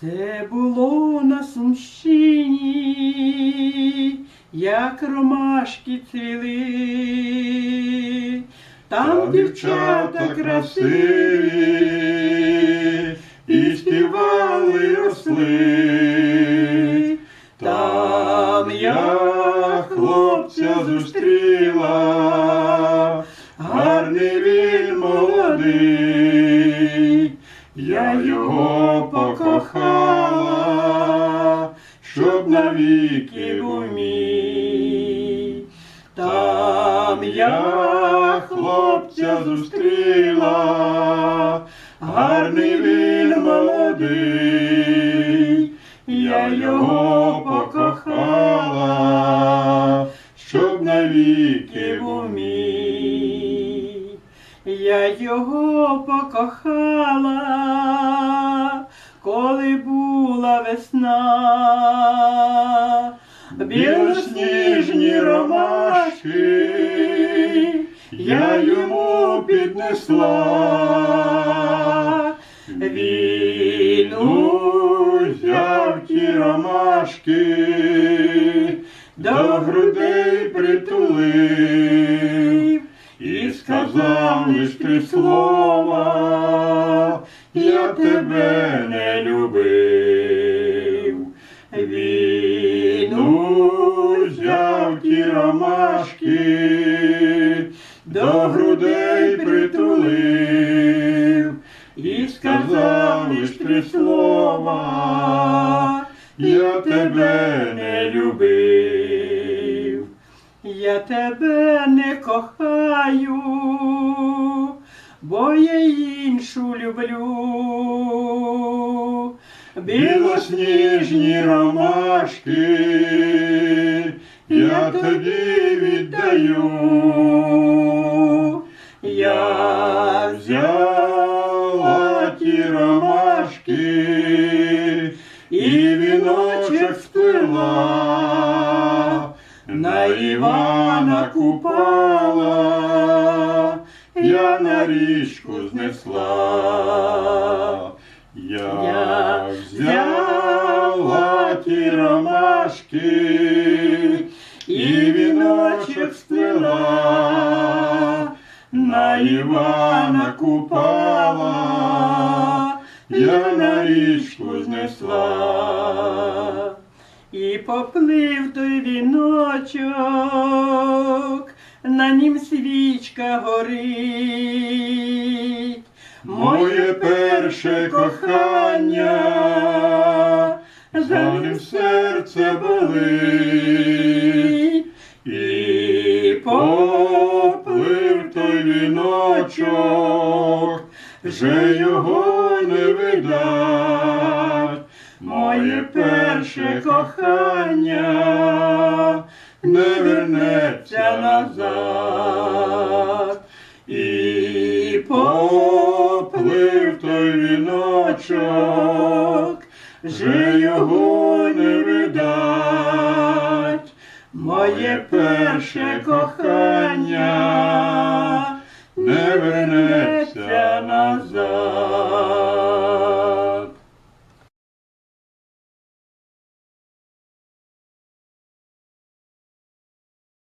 Це було на Сумщині, як ромашки цвіли, там дівчата красиві і співали росли. Там я хлопця зустріла, гарний він молодий, я його покохала, щоб навіки був мій. Там я хлопця зустріла, гарний він молодий, я його покохала, щоб навіки був мій. Я його покохала, коли була весна, білосніжні ромашки я йому піднесла. Він узяв ті ромашки, до грудей притулив і сказав лиш три слова, я тебе не любив. Він узяв ті ромашки, до грудей притулив і сказав лиш три слова, я тебе не любив. Я тебе не кохаю, бо я іншу люблю. Білосніжні ромашки, я тобі віддаю. Я взяла ті ромашки і віночок сплела, на Івана купала, я на річку знесла. Я взяла ті ромашки і віночок сплела, на Івана купала, я на річку знесла. І поплив той віночок, на нім свічка горить. Моє перше кохання, за ним серце болить. І поплив той віночок, вже його не видать. Моє перше кохання не вернеться назад. І поплив той віночок, вже його не видать. Моє перше кохання